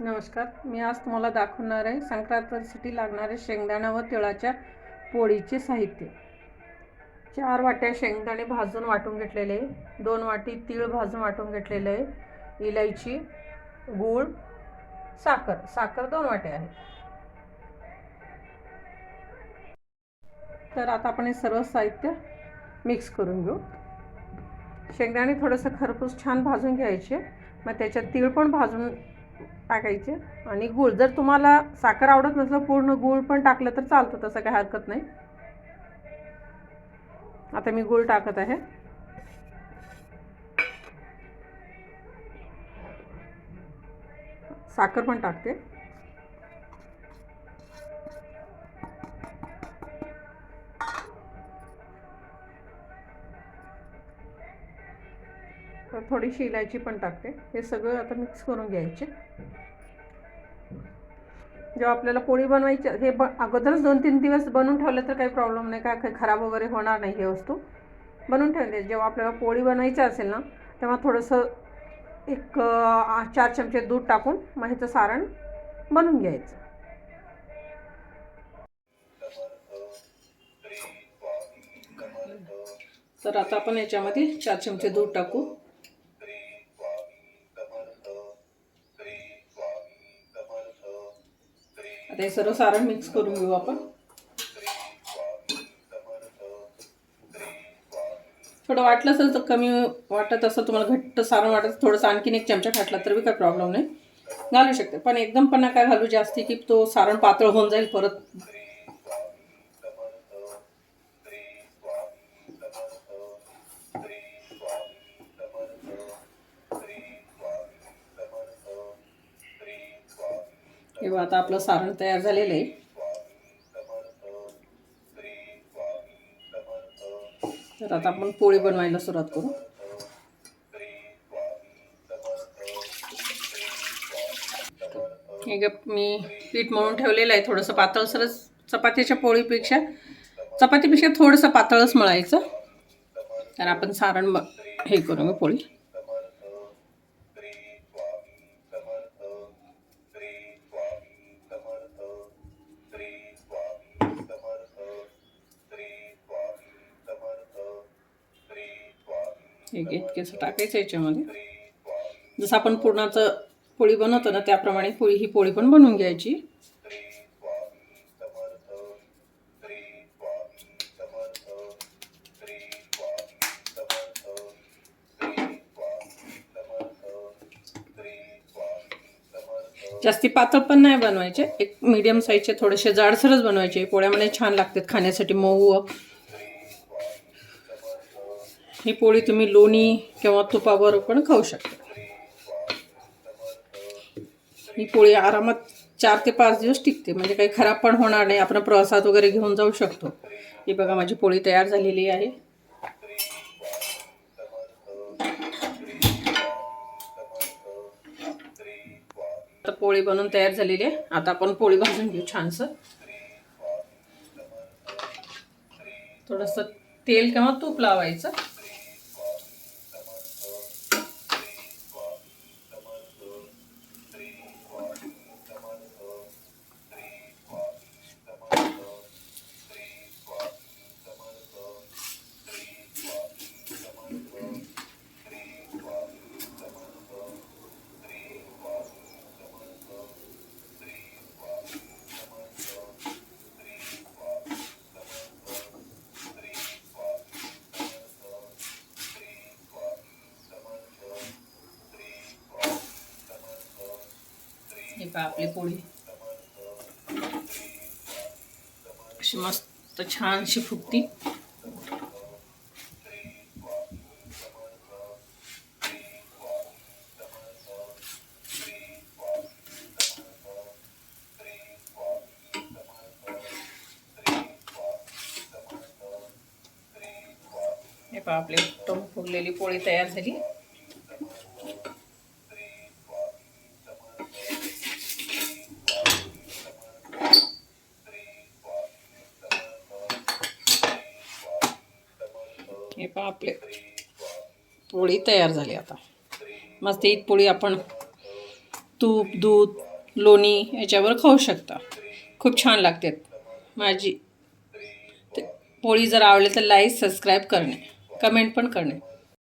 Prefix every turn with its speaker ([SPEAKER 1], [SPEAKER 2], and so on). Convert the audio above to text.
[SPEAKER 1] नमस्कार. मी आज तुम्हाला दाखवणार आहे संक्रांतीसाठी लागणारे शेंगदाणा व तिळाच्या पोळीचे साहित्य. चार वाट्या शेंगदाणे भाजून वाटून घेतलेले आहे. दोन वाटी तीळ भाजून वाटून घेतलेले आहे. इलायची गूळ साखर. साखर दोन वाटे आहे. तर आता आपण हे सर्व साहित्य मिक्स करून घेऊ. शेंगदाणे थोडंसं खरपूस छान भाजून घ्यायचे. मग त्याच्यात तीळ पण भाजून टाकायचे. आणि गूळ जर तुम्हाला साखर आवडत नसलं पूर्ण गूळ पण टाकलं तर चालतं तसं काही हरकत नाही. आता मी गूळ टाकत आहे. साखर पण टाकते. तर थोडीशी इलायची पण टाकते. हे सगळं आता मिक्स करून घ्यायचे. जेव्हा आपल्याला पोळी बनवायची हे ब अगोदरच दोन तीन दिवस बनवून ठेवलं तर काही प्रॉब्लेम नाही काय काही खराब वगैरे होणार नाही हे वस्तू. बनवून ठेवले जेव्हा आपल्याला पोळी बनवायची असेल ना तेव्हा थोडंसं एक चार चमचे दूध टाकून मग ह्याचं सारण बनवून घ्यायचं. तर आता आपण याच्यामध्ये चार चमचे दूध टाकू. आता हे सर्व सारण मिक्स करून घेऊ आपण. थोडं वाटलं असेल तर कमी वाटत असं तुम्हाला घट्ट सारण वाटत थोडंसं आणखीन एक चमचा घातला तर बी काही प्रॉब्लेम नाही. घालू शकते. पण एकदम पण काय घालू जास्ती की तो सारण पातळ होऊन जाईल परत. हे बघा, आता आपलं सारण तयार झालेलं आहे. तर आता आपण पोळी बनवायला सुरुवात करू. हे ग मी पीठ मळून ठेवलेलं आहे. थोडंसं पातळसरच चपातीच्या पोळीपेक्षा चपातीपेक्षा थोडंसं पातळच मळायचं. तर आपण सारण हे करू मग पोळी. एक इतकेच टाकायचं याच्यामध्ये. जसं आपण पुरणाचं पोळी बनवतो ना त्याप्रमाणे पोळी ही पोळी पण बनवून घ्यायची. जास्ती पातळ पण नाही बनवायचे. एक मीडियम साईजचे थोडेसे जाडसरच बनवायचे. पोळ्यामध्ये छान लागतात खाण्यासाठी. मऊ ही पोळी तुम्ही लोणी किंवा तुपावर पण खाऊ शकता. ही पोळी आरामात चार ते पाच दिवस टिकते. म्हणजे काही खराब पण होणार नाही. आपण प्रवासात वगैरे घेऊन जाऊ शकतो. ही बघा माझी पोळी तयार झालेली आहे. आता पोळी बनवून तयार झालेली आहे. आता आपण पोळी भाजून घेऊ छानसं. थोडंसं तेल किंवा तूप लावायचं. हे पहा आपली पोळी. अशी मस्त छानशी फुगती. हे पहा आपली टम फुगलेली पोळी तयार झाली. हे पहा आपले. पोळी तयार झाली आता. मस्त ही पोळी आपण तूप दूध लोणी याच्यावर खाऊ शकता. खूप छान लागतात माझी. ते पोळी जर आवडली तर लाईक सबस्क्राईब करणे. कमेंट पण करणे.